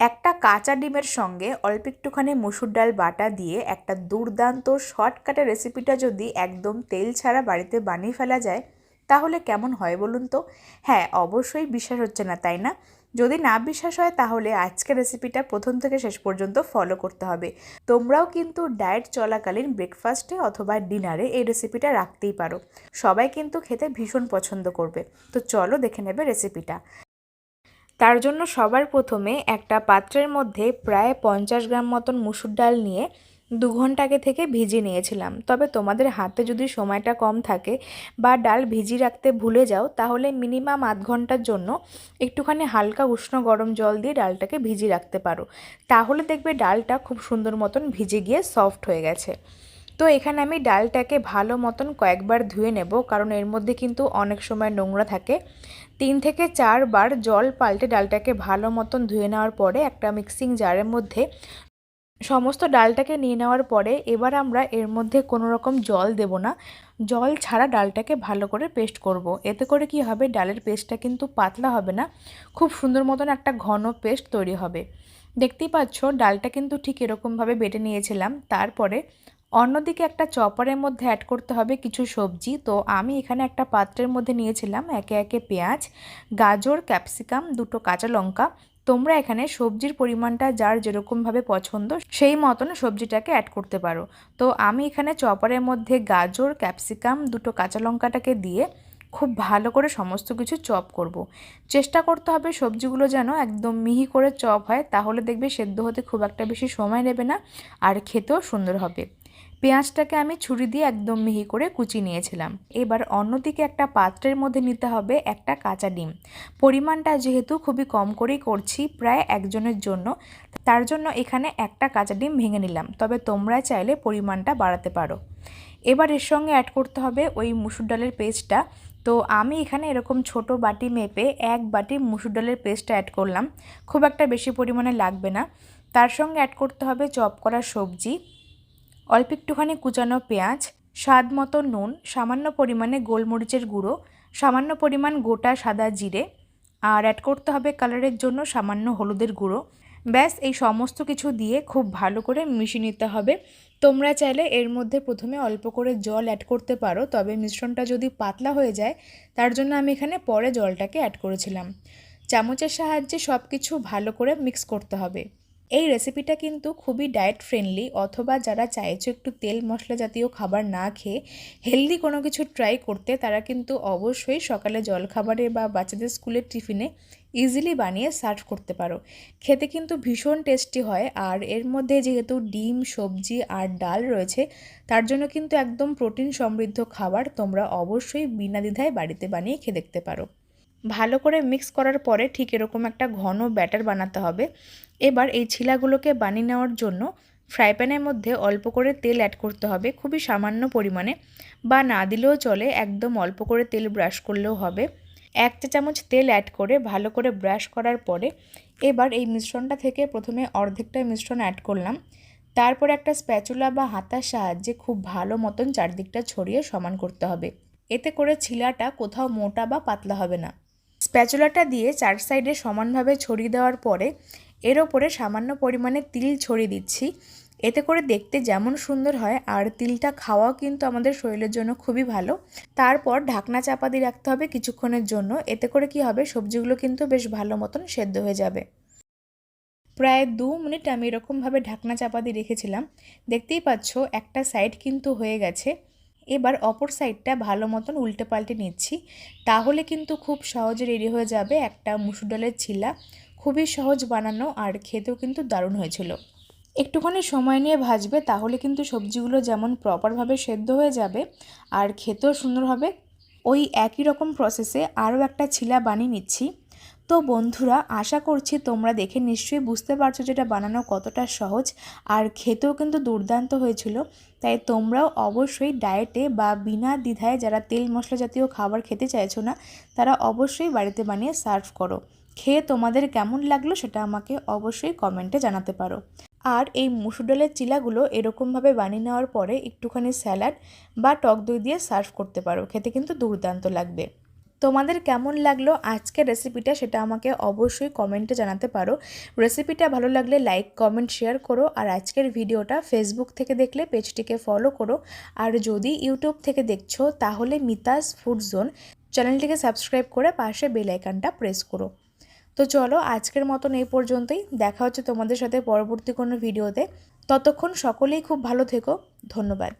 একটা কাঁচা ডিমের সঙ্গে অল্প একটুখানি মুসুর ডাল বাটা দিয়ে একটা দুর্দান্ত শর্টকাটের রেসিপিটা যদি একদম তেল ছাড়া বাড়িতে বানিয়ে ফেলা যায়, তাহলে কেমন হয় বলুন তো? হ্যাঁ অবশ্যই বিশ্বাস হচ্ছে না, তাই না? যদি না বিশ্বাস হয়, তাহলে আজকের রেসিপিটা প্রথম থেকে শেষ পর্যন্ত ফলো করতে হবে। তোমরাও কিন্তু ডায়েট চলাকালীন ব্রেকফাস্টে অথবা ডিনারে এই রেসিপিটা রাখতেই পারো। সবাই কিন্তু খেতে ভীষণ পছন্দ করবে। তো চলো দেখে নেবে রেসিপিটা। তার জন্য সবার প্রথমে একটা পাত্রের মধ্যে প্রায় পঞ্চাশ গ্রাম মতন মুসুর ডাল নিয়ে দু ঘণ্টা আগে থেকে ভিজিয়ে নিয়েছিলাম। তবে তোমাদের হাতে যদি সময়টা কম থাকে বা ডাল ভিজিয়ে রাখতে ভুলে যাও, তাহলে মিনিমাম আধ ঘণ্টার জন্য একটুখানি হালকা উষ্ণ গরম জল দিয়ে ডালটাকে ভিজিয়ে রাখতে পারো। তাহলে দেখবে ডালটা খুব সুন্দর মতন ভিজে গিয়ে সফট হয়ে গেছে। তো এখানে আমি ডালটাকে ভালো মতন কয়েকবার ধুয়ে নেব, কারণ এর মধ্যে কিন্তু অনেক সময় নোংরা থাকে। তিন থেকে চারবার জল পাল্টে ডালটাকে ভালো মতন ধুয়ে নেওয়ার পরে একটা মিক্সিং জারের মধ্যে সমস্ত ডালটাকে নিয়ে নেওয়ার পরে এবার আমরা এর মধ্যে কোনো রকম জল দেব না। জল ছাড়া ডালটাকে ভালো করে পেস্ট করব। এতে করে কি হবে? ডালের পেস্টটা কিন্তু পাতলা হবে না। খুব সুন্দর মতন একটা ঘন পেস্ট তৈরি হবে। দেখতেই পাচ্ছ, ডালটা কিন্তু ঠিক এরকমভাবে বেটে নিয়েছিলাম। তারপরে অন্যদিকে একটা চপারের মধ্যে অ্যাড করতে হবে কিছু সবজি। তো আমি এখানে একটা পাত্রের মধ্যে নিয়েছিলাম একে একে পেঁয়াজ, গাজর, ক্যাপসিকাম, দুটো কাঁচা লঙ্কা। তোমরা এখানে সবজির পরিমাণটা যার যেরকমভাবে পছন্দ সেই মতন সবজিটাকে অ্যাড করতে পারো। তো আমি এখানে চপারের মধ্যে গাজর, ক্যাপসিকাম, দুটো কাঁচা লঙ্কাটাকে দিয়ে খুব ভালো করে সমস্ত কিছু চপ করব। চেষ্টা করতে হবে সবজিগুলো যেন একদম মিহি করে চপ হয়, তাহলে দেখবে সেদ্ধ হতে খুব একটা বেশি সময় নেবে না আর খেতেও সুন্দর হবে। পেঁয়াজটাকে আমি ছুরি দিয়ে একদম মিহি করে কুচি নিয়েছিলাম। এবার অন্যদিকে একটা পাত্রের মধ্যে নিতে হবে একটা কাঁচা ডিম। পরিমাণটা যেহেতু খুবই কম করেই করছি, প্রায় একজনের জন্য, তার জন্য এখানে একটা কাঁচা ডিম ভেঙে নিলাম। তবে তোমরা চাইলে পরিমাণটা বাড়াতে পারো। এবার এর সঙ্গে অ্যাড করতে হবে ওই মুসুর ডালের পেস্টটা। তো আমি এখানে এরকম ছোট বাটি মেপে এক বাটি মুসুর ডালের পেস্টটা অ্যাড করলাম। খুব একটা বেশি পরিমাণে লাগবে না। তার সঙ্গে অ্যাড করতে হবে চপ করা সবজি। অল্প একটুখানি কুচানো পেঁয়াজ, স্বাদ মতো নুন, সামান্য পরিমাণে গোলমরিচের গুঁড়ো, সামান্য পরিমাণ গোটা সাদা জিরে আর অ্যাড করতে হবে কালারের জন্য সামান্য হলুদের গুঁড়ো। ব্যাস, এই সমস্ত কিছু দিয়ে খুব ভালো করে মিশিয়ে নিতে হবে। তোমরা চাইলে এর মধ্যে প্রথমে অল্প করে জল অ্যাড করতে পারো, তবে মিশ্রণটা যদি পাতলা হয়ে যায়, তার জন্য আমি এখানে পরে জলটাকে অ্যাড করেছিলাম। চামচের সাহায্যে সব কিছু ভালো করে মিক্স করতে হবে। এই রেসিপিটা কিন্তু খুবই ডায়েট ফ্রেন্ডলি অথবা যারা চাইছো একটু তেল মশলা জাতীয় খাবার না খেয়ে হেলদি কোনো কিছু ট্রাই করতে, তারা কিন্তু অবশ্যই সকালে জলখাবারে বা বাচ্চাদের স্কুলের টিফিনে ইজিলি বানিয়ে সার্ভ করতে পারো। খেতে কিন্তু ভীষণ টেস্টি হয় আর এর মধ্যে যেহেতু ডিম, সবজি আর ডাল রয়েছে, তার জন্য কিন্তু একদম প্রোটিন সমৃদ্ধ খাবার তোমরা অবশ্যই বিনা দ্বিধায় বাড়িতে বানিয়ে খেয়ে দেখতে পারো। ভালো করে মিক্স করার পরে ঠিক এরকম একটা ঘন ব্যাটার বানাতে হবে। এবার এই ছিলাগুলোকে বানিয়ে নেওয়ার জন্য ফ্রাই প্যানের মধ্যে অল্প করে তেল অ্যাড করতে হবে, খুবই সামান্য পরিমাণে বা না দিলেও চলে, একদম অল্প করে তেল ব্রাশ করলেও হবে। এক চা চামচ তেল অ্যাড করে ভালো করে ব্রাশ করার পরে এবার এই মিশ্রণটা থেকে প্রথমে অর্ধেকটা মিশ্রণ অ্যাড করলাম। তারপর একটা স্প্যাচুলা বা হাতার সাহায্যে খুব ভালো মতন চারদিকটা ছড়িয়ে সমান করতে হবে। এতে করে ছিলাটা কোথাও মোটা বা পাতলা হবে না। স্প্যাচুলাটা দিয়ে চার সাইডে সমানভাবে ছড়িয়ে দেওয়ার পরে এর ওপরে সামান্য পরিমাণে তিল ছড়িয়ে দিচ্ছি। এতে করে দেখতে যেমন সুন্দর হয়, আর তিলটা খাওয়াও কিন্তু আমাদের শরীরের জন্য খুবই ভালো। তারপর ঢাকনা চাপা দিয়ে রাখতে হবে কিছুক্ষণের জন্য। এতে করে কি হবে, সবজিগুলো কিন্তু বেশ ভালো মতন সেদ্ধ হয়ে যাবে। প্রায় দু মিনিট আমি এরকমভাবে ঢাকনা চাপা দিয়ে রেখেছিলাম। দেখতেই পাচ্ছ, একটা সাইড কিন্তু হয়ে গেছে। এবার অপর সাইডটা ভালো মতন উল্টে পাল্টে নিচ্ছি। তাহলে কিন্তু খুব সহজে রেডি হয়ে যাবে একটা মুসুর ডালের ছিলা। খুবই সহজ বানানো আর খেতেও কিন্তু দারুণ হয়েছিল। একটুখানি সময় নিয়ে ভাজবে, তাহলে কিন্তু সবজিগুলো যেমন প্রপারভাবে সেদ্ধ হয়ে যাবে আর খেতেও সুন্দর হবে। ওই একই রকম প্রসেসে আরও একটা ছিলা বানিয়ে নিচ্ছি। তো বন্ধুরা, আশা করছি তোমরা দেখে নিশ্চয়ই বুঝতে পারছ যেটা বানানো কতটা সহজ আর খেতেও কিন্তু দুর্দান্ত হয়েছিল। তাই তোমরাও অবশ্যই ডায়েটে বা বিনা দ্বিধায় যারা তেল মশলা জাতীয় খাবার খেতে চাইছো না, তারা অবশ্যই বাড়িতে বানিয়ে সার্ভ করো। খেয়ে তোমাদের কেমন লাগল সেটা আমাকে অবশ্যই কমেন্টে জানাতে পারো। আর এই মুসুর ডালের চিলাগুলো এরকমভাবে বানিয়ে নেওয়ার পরে একটুখানি স্যালাড বা টক দই দিয়ে সার্ভ করতে পারো, খেতে কিন্তু দুর্দান্ত লাগবে। তোমাদের কেমন লাগল আজকের রেসিপিটা সেটা আমাকে অবশ্যই কমেন্টে জানাতে পারো। রেসিপিটা ভালো লাগলে লাইক কমেন্ট শেয়ার করো আর আজকের ভিডিওটা ফেসবুক থেকে দেখলে পেজটিকে ফলো করো। আর যদি ইউটিউব থেকে দেখছ তাহলে মিতাস ফুড জোন চ্যানেলটিকে সাবস্ক্রাইব করে পাশে বেল আইকনটা প্রেস করো। তো চলো আজকের মতন এই পর্যন্তই। দেখা হচ্ছে তোমাদের সাথে পরবর্তী কোনো ভিডিওতে ততক্ষণ সকলেই খুব ভালো থেকো। ধন্যবাদ।